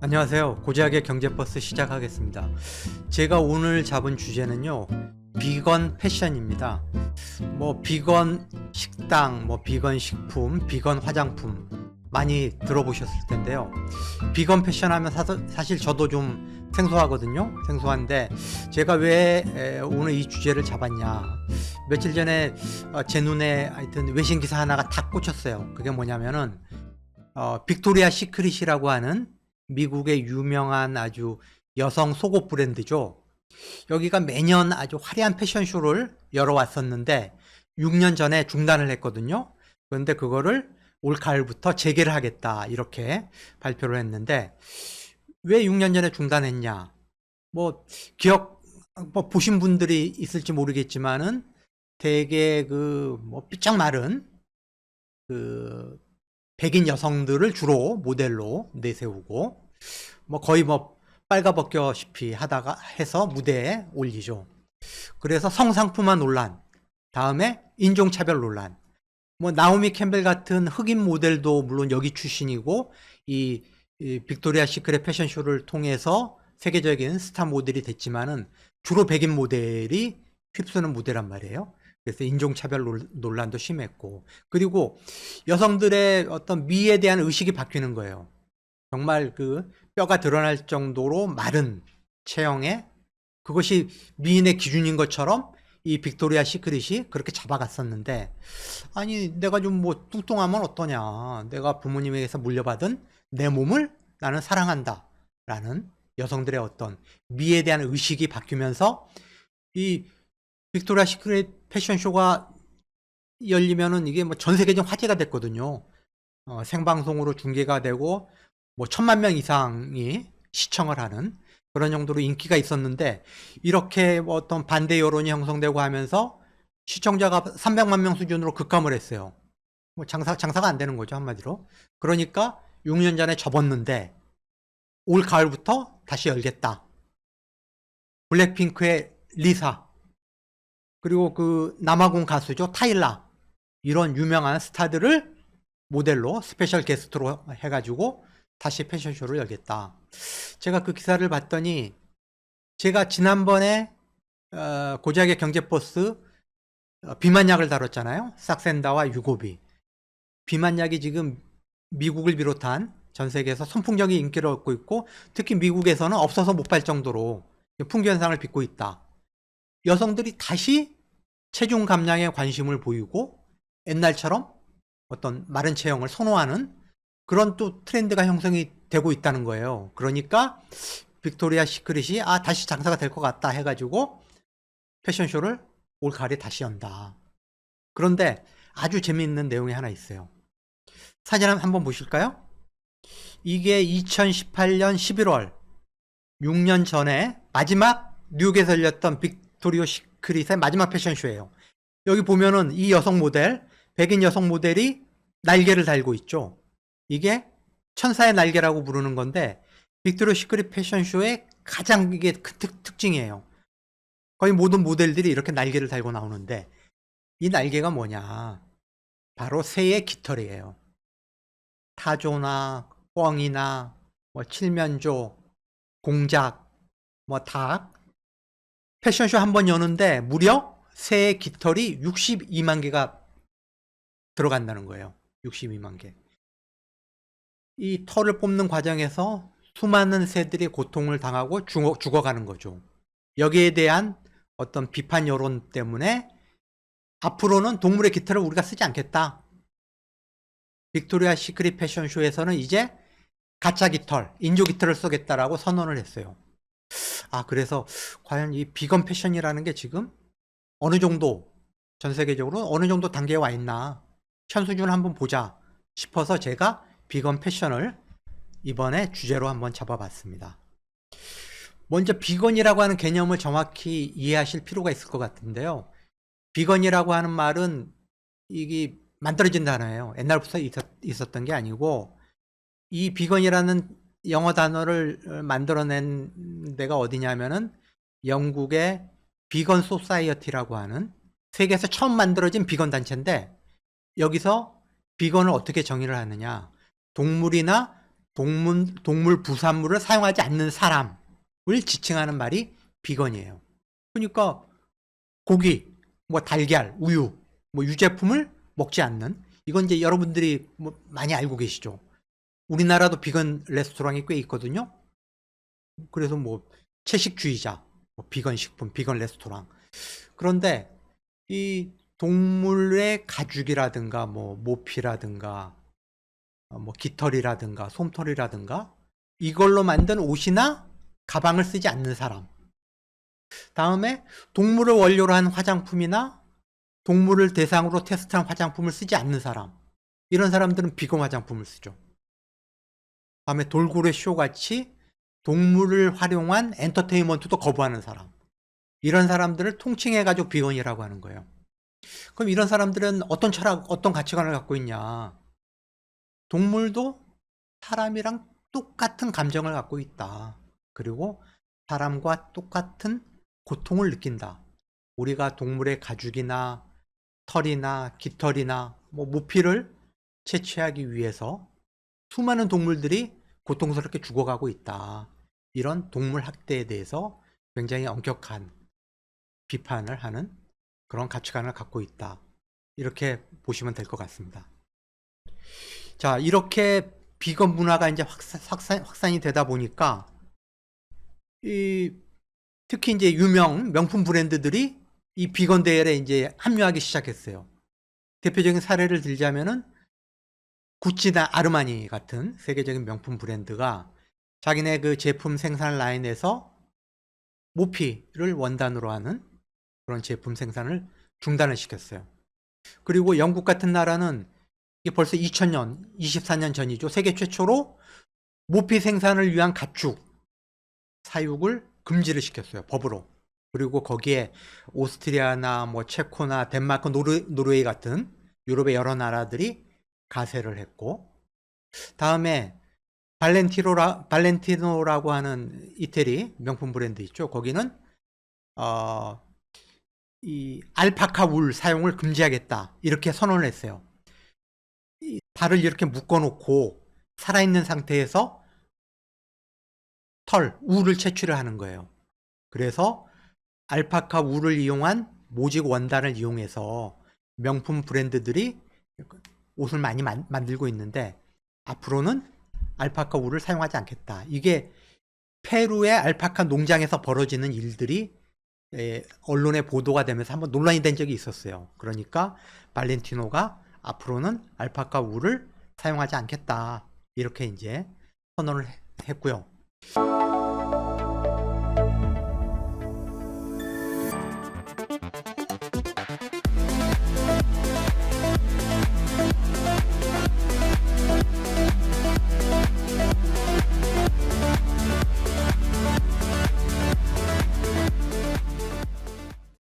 안녕하세요. 고지학의 경제버스 시작하겠습니다. 제가 오늘 잡은 주제는요. 비건 패션입니다. 뭐 비건 식당, 뭐 비건 식품, 비건 화장품 많이 들어보셨을 텐데요. 비건 패션 하면 사, 사실 저도 좀 생소하거든요. 생소한데 제가 왜 에, 오늘 이 주제를 잡았냐. 며칠 전에 어, 제 눈에 하여튼 외신 기사 하나가 딱 꽂혔어요. 그게 뭐냐면은 어, 빅토리아 시크릿이라고 하는 미국의 유명한 아주 여성 속옷 브랜드죠. 여기가 매년 아주 화려한 패션쇼를 열어왔었는데 6년 전에 중단을 했거든요. 그런데 그거를 올 가을부터 재개를 하겠다 이렇게 발표를 했는데 왜 6년 전에 중단했냐? 뭐 기억 뭐 보신 분들이 있을지 모르겠지만은 되게 그뭐 삐쩍 마른 그 백인 여성들을 주로 모델로 내세우고 뭐 거의 뭐 빨가벗겨시피 하다가 해서 무대에 올리죠. 그래서 성상품화 논란, 다음에 인종차별 논란, 뭐 나오미 캠벨 같은 흑인 모델도 물론 여기 출신이고 이, 이 빅토리아 시크릿 패션쇼를 통해서 세계적인 스타 모델이 됐지만은 주로 백인 모델이 휩쓰는 무대란 말이에요. 그래서 인종차별 논- 논란도 심했고 그리고 여성들의 어떤 미에 대한 의식이 바뀌는 거예요. 정말 그 뼈가 드러날 정도로 마른 체형에 그것이 미인의 기준인 것처럼 이 빅토리아 시크릿이 그렇게 잡아갔었는데 아니 내가 좀 뭐 뚱뚱하면 어떠냐 내가 부모님에게서 물려받은 내 몸을 나는 사랑한다 라는 여성들의 어떤 미에 대한 의식이 바뀌면서 이 빅토리아 시크릿 패션쇼가 열리면은 이게 뭐 전 세계적 화제가 됐거든요. 어, 생방송으로 중계가 되고 뭐 천만 명 이상이 시청을 하는 그런 정도로 인기가 있었는데 이렇게 뭐 어떤 반대 여론이 형성되고 하면서 시청자가 300만 명 수준으로 급감을 했어요. 뭐 장사 장사가 안 되는 거죠 한마디로. 그러니까 6년 전에 접었는데 올 가을부터 다시 열겠다. 블랙핑크의 리사 그리고 그 남아공 가수죠 타일라 이런 유명한 스타들을 모델로 스페셜 게스트로 해가지고 다시 패션쇼를 열겠다. 제가 그 기사를 봤더니 제가 지난번에 어, 고작의 경제버스 어, 비만약을 다뤘잖아요. 싹센다와 유고비. 비만약이 지금 미국을 비롯한 전 세계에서 선풍적인 인기를 얻고 있고 특히 미국에서는 없어서 못 팔 정도로 풍기 현상을 빚고 있다. 여성들이 다시 체중 감량에 관심을 보이고 옛날처럼 어떤 마른 체형을 선호하는 그런 또 트렌드가 형성이 되고 있다는 거예요. 그러니까 빅토리아 시크릿이 아 다시 장사가 될 것 같다 해가지고 패션쇼를 올 가을에 다시 연다. 그런데 아주 재미있는 내용이 하나 있어요. 사진 한- 한번 보실까요? 이게 2018년 11월 6년 전에 마지막 뉴욕에서 열렸던 빅 토리오 시크릿의 마지막 패션쇼예요. 여기 보면은 이 여성 모델, 백인 여성 모델이 날개를 달고 있죠. 이게 천사의 날개라고 부르는 건데 빅토리오 시크릿 패션쇼의 가장 이게 큰 특, 특징이에요. 거의 모든 모델들이 이렇게 날개를 달고 나오는데 이 날개가 뭐냐? 바로 새의 깃털이에요. 타조나 꿩이나 뭐 칠면조, 공작, 뭐 닭. 패션쇼 한 번 여는데 무려 새의 깃털이 62만 개가 들어간다는 거예요. 62만 개. 이 털을 뽑는 과정에서 수많은 새들이 고통을 당하고 죽어, 죽어 가는 거죠. 여기에 대한 어떤 비판 여론 때문에 앞으로는 동물의 깃털을 우리가 쓰지 않겠다. 빅토리아 시크릿 패션쇼에서는 이제 가짜 깃털, 인조 깃털을 쓰겠다라고 선언을 했어요. 아, 그래서 과연 이 비건 패션이라는 게 지금 어느 정도 전 세계적으로 어느 정도 단계에 와 있나 현 수준을 한번 보자 싶어서 제가 비건 패션을 이번에 주제로 한번 잡아봤습니다. 먼저 비건이라고 하는 개념을 정확히 이해하실 필요가 있을 것 같은데요. 비건이라고 하는 말은 이게 만들어진 단어예요. 옛날부터 있었, 던게 아니고 이 비건이라는 영어 단어를 만들어낸 데가 어디냐면은 영국의 비건 소사이어티라고 하는 세계에서 처음 만들어진 비건 단체인데 여기서 비건을 어떻게 정의를 하느냐 동물이나 동물, 동물 부산물을 사용하지 않는 사람을 지칭하는 말이 비건이에요. 그러니까 고기, 뭐 달걀, 우유, 뭐 유제품을 먹지 않는 이건 이제 여러분들이 뭐 많이 알고 계시죠. 우리나라도 비건 레스토랑이 꽤 있거든요. 그래서 뭐 채식주의자, 뭐 비건 식품, 비건 레스토랑. 그런데 이 동물의 가죽이라든가 뭐 모피라든가 어, 뭐 깃털이라든가 솜털이라든가 이걸로 만든 옷이나 가방을 쓰지 않는 사람. 다음에 동물을 원료로 한 화장품이나 동물을 대상으로 테스트한 화장품을 쓰지 않는 사람. 이런 사람들은 비건 화장품을 쓰죠. 다음에 돌고래 쇼 같이 동물을 활용한 엔터테인먼트도 거부하는 사람. 이런 사람들을 통칭해가지고 비건이라고 하는 거예요. 그럼 이런 사람들은 어떤 철학, 어떤 가치관을 갖고 있냐? 동물도 사람이랑 똑같은 감정을 갖고 있다. 그리고 사람과 똑같은 고통을 느낀다. 우리가 동물의 가죽이나 털이나 깃털이나 뭐 모피를 채취하기 위해서 수많은 동물들이 고통스럽게 죽어가고 있다. 이런 동물 학대에 대해서 굉장히 엄격한 비판을 하는 그런 가치관을 갖고 있다. 이렇게 보시면 될 것 같습니다. 자, 이렇게 비건 문화가 이제 확산, 확산, 확산이 되다 보니까 이 특히 이제 유명 명품 브랜드들이 이 비건 대열에 이제 합류하기 시작했어요. 대표적인 사례를 들자면은 구찌나 아르마니 같은 세계적인 명품 브랜드가 자기네 그 제품 생산 라인에서 모피를 원단으로 하는 그런 제품 생산을 중단을 시켰어요. 그리고 영국 같은 나라는 이게 벌써 2000년, 24년 전이죠. 세계 최초로 모피 생산을 위한 가축 사육을 금지를 시켰어요. 법으로. 그리고 거기에 오스트리아나 뭐 체코나 덴마크, 노르, 노르웨이 같은 유럽의 여러 나라들이 가세를 했고 다음에 발렌티노라 발렌티노라고 하는 이태리 명품 브랜드 있죠. 거기는 어, 이 알파카 울 사용을 금지하겠다 이렇게 선언을 했어요. 이 발을 이렇게 묶어놓고 살아있는 상태에서 털 울을 채취를 하는 거예요. 그래서 알파카 울을 이용한 모직 원단을 이용해서 명품 브랜드들이 옷을 많이 만, 만들고 있는데 앞으로는 알파카 울을 사용하지 않겠다. 이게 페루의 알파카 농장에서 벌어지는 일들이 에, 언론에 보도가 되면서 한번 논란이 된 적이 있었어요. 그러니까 발렌티노가 앞으로는 알파카 울을 사용하지 않겠다. 이렇게 이제 선언을 해- 했고요.